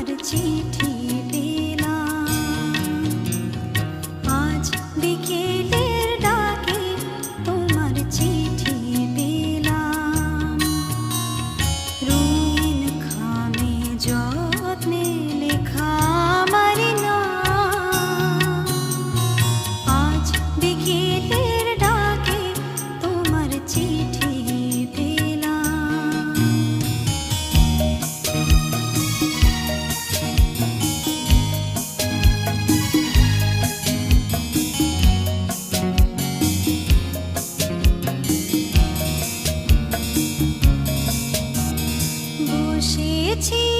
तुम्हार चीठी এসেছি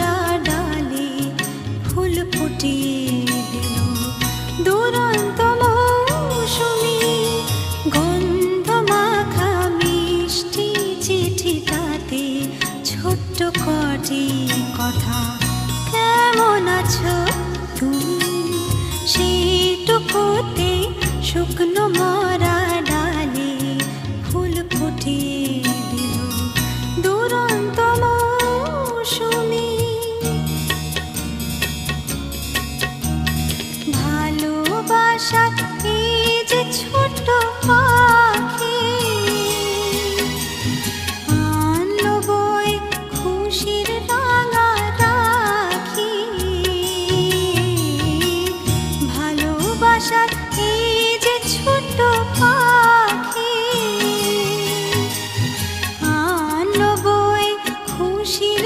কটি কথা। কেমন আছো তুমি? সেইটুকুতে শুকনো মা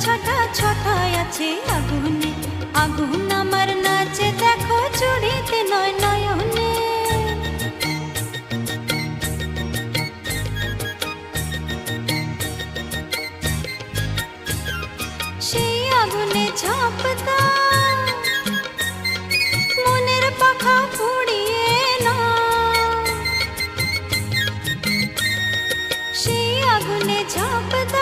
ছটা ছটা আছে আগুনে। আগুন আমার নাচে, দেখো চুড়িতে নয় নয়নে। সেই আগুনে ঝাঁপতা মনের পাখা পুড়িয়ে না। সেই আগুনে ঝাঁপতা